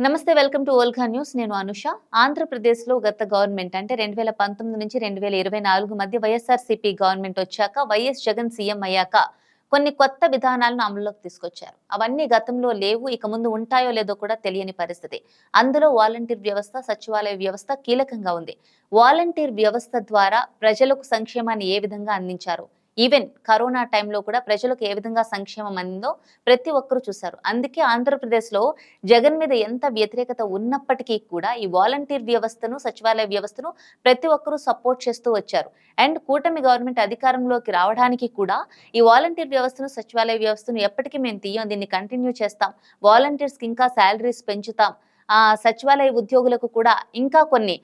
నమస్తే welcome to Olga news. నేను అనుష. ఆంధ్రప్రదేశ్లో గత గవర్నమెంట్ అంటే రెండు వేల పంతొమ్మిది నుంచి రెండు వేల ఇరవై నాలుగు మధ్య వైఎస్ఆర్సీపీ గవర్నమెంట్ వచ్చాక వైఎస్ జగన్ సీఎం అయ్యాక కొన్ని కొత్త విధానాలను అమల్లోకి తీసుకొచ్చారు. అవన్నీ గతంలో లేవు ఇక ముందు ఉంటాయో లేదో కూడా తెలియని పరిస్థితి. అందులో వాలంటీర్ వ్యవస్థ సచివాలయ వ్యవస్థ కీలకంగా ఉంది. వాలంటీర్ వ్యవస్థ ద్వారా ప్రజలకు సంక్షేమాన్ని ఏ విధంగా అందించారు? ఈవెన్ కరోనా టైంలో కూడా ప్రజలకు ఏ విధంగా సంక్షేమం అందిందో ప్రతి ఒక్కరూ చూశారు. అందుకే ఆంధ్రప్రదేశ్లో జగన్ మీద ఎంత వ్యతిరేకత ఉన్నప్పటికీ కూడా ఈ వాలంటీర్ వ్యవస్థను సచివాలయ వ్యవస్థను ప్రతి ఒక్కరూ సపోర్ట్ చేస్తూ వచ్చారు. అండ్ కూటమి గవర్నమెంట్ అధికారంలోకి రావడానికి కూడా ఈ వాలంటీర్ వ్యవస్థను సచివాలయ వ్యవస్థను ఎప్పటికీ మేము తీయం దీన్ని కంటిన్యూ చేస్తాం. వాలంటీర్స్కి ఇంకా శాలరీస్ పెంచుతాం. సచివాలయ ఉద్యోగులకు కూడా ఇంకా కొన్ని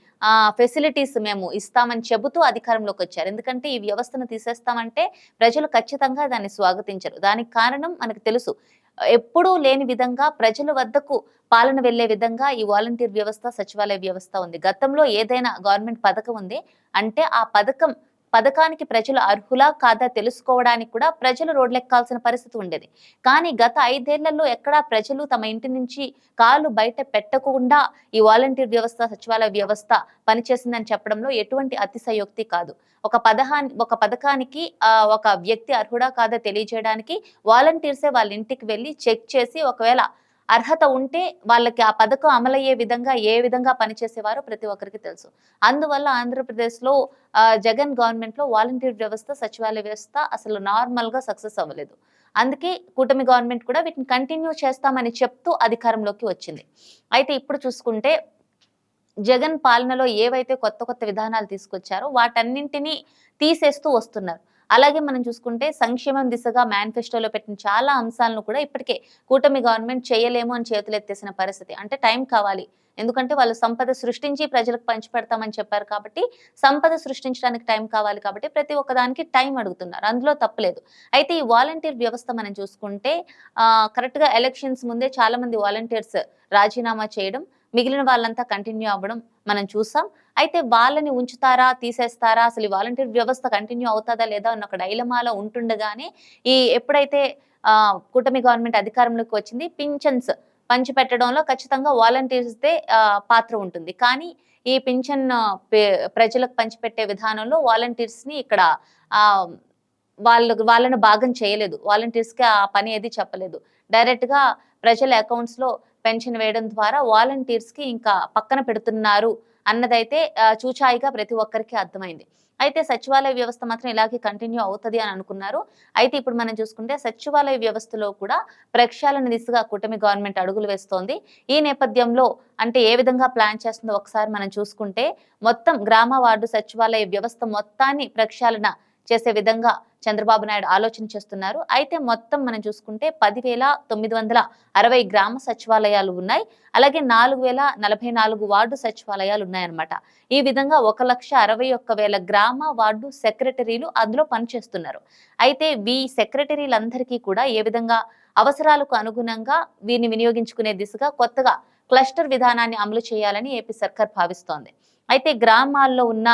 ఫెసిలిటీస్ మేము ఇస్తామని చెబుతూ అధికారంలోకి వచ్చారు. ఎందుకంటే ఈ వ్యవస్థను తీసేస్తామంటే ప్రజలు ఖచ్చితంగా దాన్ని స్వాగతించరు. దానికి కారణం మనకు తెలుసు. ఎప్పుడూ లేని విధంగా ప్రజల వద్దకు పాలన వెళ్ళే విధంగా ఈ వాలంటీర్ వ్యవస్థ సచివాలయ వ్యవస్థ ఉంది. గతంలో ఏదైనా గవర్నమెంట్ పథకం ఉంది అంటే ఆ పథకం పథకానికి ప్రజలు అర్హులా కాదా తెలుసుకోవడానికి కూడా ప్రజలు రోడ్లెక్కాల్సిన పరిస్థితి ఉండేది. కానీ గత ఐదేళ్ళలో ఎక్కడా ప్రజలు తమ ఇంటి నుంచి కాలు బయట పెట్టకుండా ఈ వాలంటీర్ వ్యవస్థ సచివాలయ వ్యవస్థ పనిచేసిందని చెప్పడంలో ఎటువంటి అతిశయోక్తి కాదు. ఒక పదహా ఒక పథకానికి ఒక వ్యక్తి అర్హుడా కాదా తెలియజేయడానికి వాలంటీర్సే వాళ్ళ ఇంటికి వెళ్ళి చెక్ చేసి ఒకవేళ అర్హత ఉంటే వాళ్ళకి ఆ పథకం అమలయ్యే విధంగా ఏ విధంగా పనిచేసేవారో ప్రతి ఒక్కరికి తెలుసు. అందువల్ల ఆంధ్రప్రదేశ్లో జగన్ గవర్నమెంట్లో వాలంటీర్ వ్యవస్థ సచివాలయ వ్యవస్థ అసలు నార్మల్గా సక్సెస్ అవ్వలేదు. అందుకే కూటమి గవర్నమెంట్ కూడా వీటిని కంటిన్యూ చేస్తామని చెప్తూ అధికారంలోకి వచ్చింది. అయితే ఇప్పుడు చూసుకుంటే జగన్ పాలనలో ఏవైతే కొత్త కొత్త విధానాలు తీసుకొచ్చారో వాటన్నింటినీ తీసేస్తూ వస్తున్నారు. అలాగే మనం చూసుకుంటే సంక్షేమం దిశగా మేనిఫెస్టోలో పెట్టిన చాలా అంశాలను కూడా ఇప్పటికే కూటమి గవర్నమెంట్ చేయలేము అని చేతులెత్తేసిన పరిస్థితి. అంటే టైం కావాలి. ఎందుకంటే వాళ్ళు సంపద సృష్టించి ప్రజలకు పంచిపెడతామని చెప్పారు కాబట్టి సంపద సృష్టించడానికి టైం కావాలి కాబట్టి ప్రతి ఒక్కదానికి టైం అడుగుతున్నారు. అందులో తప్పలేదు అయితే ఈ వాలంటీర్ వ్యవస్థ మనం చూసుకుంటే కరెక్ట్గా ఎలక్షన్స్ ముందే చాలామంది వాలంటీర్స్ రాజీనామా చేయడం మిగిలిన వాళ్ళంతా కంటిన్యూ అవ్వడం మనం చూసాం. అయితే వాళ్ళని ఉంచుతారా తీసేస్తారా? అసలు ఈ వాలంటీర్ వ్యవస్థ కంటిన్యూ అవుతుందా లేదా అన్న ఒక డైలమాలో ఉంటుండగానే ఈ ఎప్పుడైతే కూటమి గవర్నమెంట్ అధికారంలోకి వచ్చింది పింఛన్స్ పంచిపెట్టడంలో ఖచ్చితంగా వాలంటీర్స్దే పాత్ర ఉంటుంది. కానీ ఈ పింఛన్ ప్రజలకు పంచిపెట్టే విధానంలో వాలంటీర్స్ని ఇక్కడ వాళ్ళు వాళ్ళను భాగం చేయలేదు. వాలంటీర్స్కి ఆ పని ఏది చెప్పలేదు. డైరెక్ట్గా ప్రజల అకౌంట్స్లో పెన్షన్ వేయడం ద్వారా వాలంటీర్స్కి ఇంకా పక్కన పెడుతున్నారు అన్నదైతే చూచాయిగా ప్రతి ఒక్కరికి అర్థమైంది. అయితే సచివాలయ వ్యవస్థ మాత్రం ఇలాగే కంటిన్యూ అవుతుంది అని అనుకున్నారు. అయితే ఇప్పుడు మనం చూసుకుంటే సచివాలయ వ్యవస్థలో కూడా ప్రక్షాళన దిశగా కూటమి గవర్నమెంట్ అడుగులు వేస్తోంది. ఈ నేపథ్యంలో అంటే ఏ విధంగా ప్లాన్ చేస్తుందో ఒకసారి మనం చూసుకుంటే మొత్తం గ్రామ వార్డు సచివాలయ వ్యవస్థ మొత్తాన్ని ప్రక్షాళన చేసే విధంగా చంద్రబాబు నాయుడు ఆలోచన చేస్తున్నారు. అయితే మొత్తం మనం చూసుకుంటే పదివేల తొమ్మిది వందల అరవై గ్రామ సచివాలయాలు ఉన్నాయి. అలాగే నాలుగు వేల నలభై నాలుగు వార్డు సచివాలయాలు ఉన్నాయన్నమాట. ఈ విధంగా ఒక లక్ష అరవై ఒక్క వేల గ్రామ వార్డు సెక్రటరీలు అందులో పనిచేస్తున్నారు. అయితే వీ సెక్రటరీలందరికీ కూడా ఏ విధంగా అవసరాలకు అనుగుణంగా వీరిని వినియోగించుకునే దిశగా కొత్తగా క్లస్టర్ విధానాన్ని అమలు చేయాలని ఏపీ సర్కార్ భావిస్తోంది. అయితే గ్రామాల్లో ఉన్న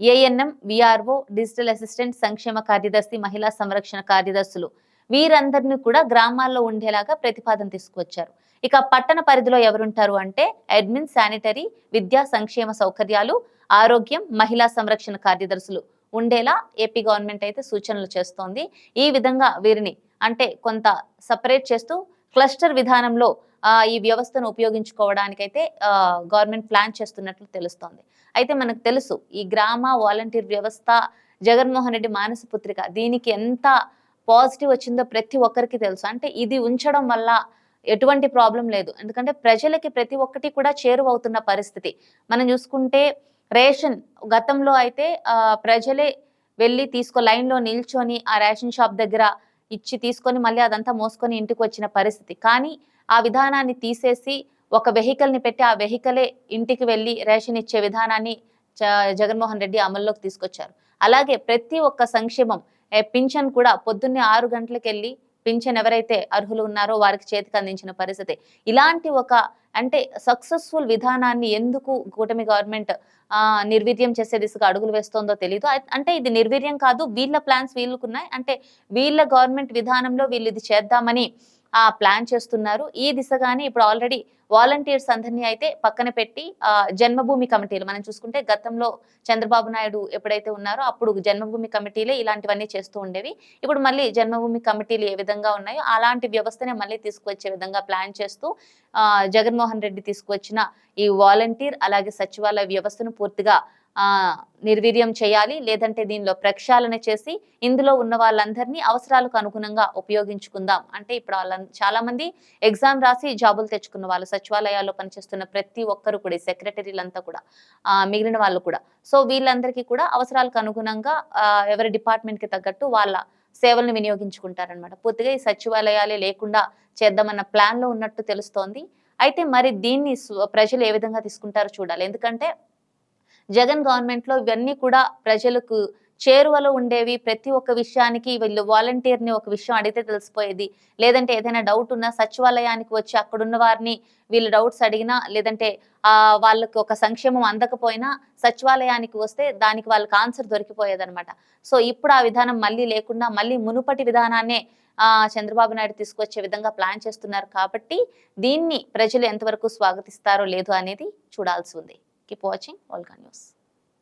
ఏఎన్ఎం విఆర్ఓ డిజిటల్ అసిస్టెంట్ సంక్షేమ కార్యదర్శి మహిళా సంరక్షణ కార్యదర్శులు. వీరందరినీ కూడా గ్రామాల్లో ఉండేలాగా ప్రతిపాదన తీసుకువచ్చారు. ఇక పట్టణ పరిధిలో ఎవరుంటారు అంటే అడ్మిన్ శానిటరీ విద్యా సంక్షేమ సౌకర్యాలు ఆరోగ్యం మహిళా సంరక్షణ కార్యదర్శులు. ఉండేలా ఏపీ గవర్నమెంట్ అయితే సూచనలు చేస్తోంది. ఈ విధంగా వీరిని అంటే కొంత సపరేట్ చేస్తూ క్లస్టర్ విధానంలో ఈ వ్యవస్థను ఉపయోగించుకోవడానికైతే గవర్నమెంట్ ప్లాన్ చేస్తున్నట్లు తెలుస్తోంది. అయితే మనకు తెలుసు ఈ గ్రామ వాలంటీర్ వ్యవస్థ జగన్మోహన్ రెడ్డి మానస పుత్రిక దీనికి ఎంత పాజిటివ్ వచ్చిందో ప్రతి ఒక్కరికి తెలుసు. అంటే ఇది ఉంచడం వల్ల ఎటువంటి ప్రాబ్లం లేదు. ఎందుకంటే ప్రజలకి ప్రతి ఒక్కటి కూడా చేరువవుతున్న పరిస్థితి. మనం చూసుకుంటే రేషన్ గతంలో అయితే ప్రజలే వెళ్ళి తీసుకో లైన్లో నిల్చొని ఆ రేషన్ షాప్ దగ్గర ఇచ్చి తీసుకొని మళ్ళీ అదంతా మోసుకొని ఇంటికి వచ్చిన పరిస్థితి. కానీ ఆ విధానాన్ని తీసేసి ఒక వెహికల్ని పెట్టి ఆ వెహికలే ఇంటికి వెళ్ళి రేషన్ ఇచ్చే విధానాన్ని జగన్మోహన్ రెడ్డి అమల్లోకి తీసుకొచ్చారు. అలాగే ప్రతి ఒక్క సంక్షేమం పింఛన్ కూడా పొద్దున్నే ఆరు గంటలకు వెళ్ళి పింఛన్ ఎవరైతే అర్హులు ఉన్నారో వారికి చేతికి అందించిన పరిస్థితి. ఇలాంటి ఒక అంటే సక్సెస్ఫుల్ విధానాన్ని ఎందుకు కూటమి గవర్నమెంట్ నిర్వీర్యం చేసే దిశగా అడుగులు వేస్తోందో తెలియదు అంటే ఇది నిర్వీర్యం కాదు వీళ్ళ ప్లాన్స్ వీళ్ళకున్నాయి. అంటే వీళ్ళ గవర్నమెంట్ విధానంలో వీళ్ళు ఇది చేద్దామని ప్లాన్ చేస్తున్నారు. ఈ దిశగానే ఇప్పుడు ఆల్రెడీ వాలంటీర్స్ అందరినీ అయితే పక్కన పెట్టి జన్మభూమి కమిటీలు మనం చూసుకుంటే గతంలో చంద్రబాబు నాయుడు ఎప్పుడైతే ఉన్నారో అప్పుడు జన్మభూమి కమిటీలే ఇలాంటివన్నీ చేస్తూ ఉండేవి. ఇప్పుడు మళ్ళీ జన్మభూమి కమిటీలు ఏ విధంగా ఉన్నాయో అలాంటి వ్యవస్థనే మళ్ళీ తీసుకువచ్చే విధంగా ప్లాన్ చేస్తూ జగన్మోహన్ రెడ్డి తీసుకువచ్చిన ఈ వాలంటీర్ అలాగే సచివాలయ వ్యవస్థను పూర్తిగా నిర్వీర్యం చేయాలి లేదంటే దీనిలో ప్రక్షాళన చేసి ఇందులో ఉన్న వాళ్ళందరినీ అవసరాలకు అనుగుణంగా ఉపయోగించుకుందాం. అంటే ఇప్పుడు వాళ్ళ చాలా మంది ఎగ్జామ్ రాసి జాబులు తెచ్చుకున్న వాళ్ళు సచివాలయాల్లో పనిచేస్తున్న ప్రతి ఒక్కరు కూడా సెక్రటరీలంతా కూడా మిగిలిన వాళ్ళు కూడా. సో వీళ్ళందరికీ కూడా అవసరాలకు అనుగుణంగా ఎవరి డిపార్ట్మెంట్కి తగ్గట్టు వాళ్ళ సేవలను వినియోగించుకుంటారనమాట పూర్తిగా ఈ సచివాలయాలే లేకుండా చేద్దామన్న ప్లాన్లో ఉన్నట్టు తెలుస్తోంది. అయితే మరి దీన్ని ప్రజలు ఏ విధంగా తీసుకుంటారో చూడాలి. ఎందుకంటే జగన్ గవర్నమెంట్లో ఇవన్నీ కూడా ప్రజలకు చేరువలో ఉండేవి. ప్రతి ఒక్క విషయానికి వీళ్ళు వాలంటీర్ని ఒక విషయం అడిగితే తెలిసిపోయేది. లేదంటే ఏదైనా డౌట్ ఉన్నా సచివాలయానికి వచ్చి అక్కడున్న వారిని వీళ్ళు డౌట్స్ అడిగినా లేదంటే ఆ వాళ్ళకి ఒక సంక్షేమం అందకపోయినా సచివాలయానికి వస్తే దానికి వాళ్ళకి ఆన్సర్ దొరికిపోయేదన్నమాట. సో ఇప్పుడు ఆ విధానం మళ్ళీ లేకుండా మళ్ళీ మునుపటి విధానాన్నే చంద్రబాబు నాయుడు తీసుకొచ్చే విధంగా ప్లాన్ చేస్తున్నారు కాబట్టి దీన్ని ప్రజలు ఎంతవరకు స్వాగతిస్తారో లేదు అనేది చూడాల్సి ఉంది. Keep watching Volga News.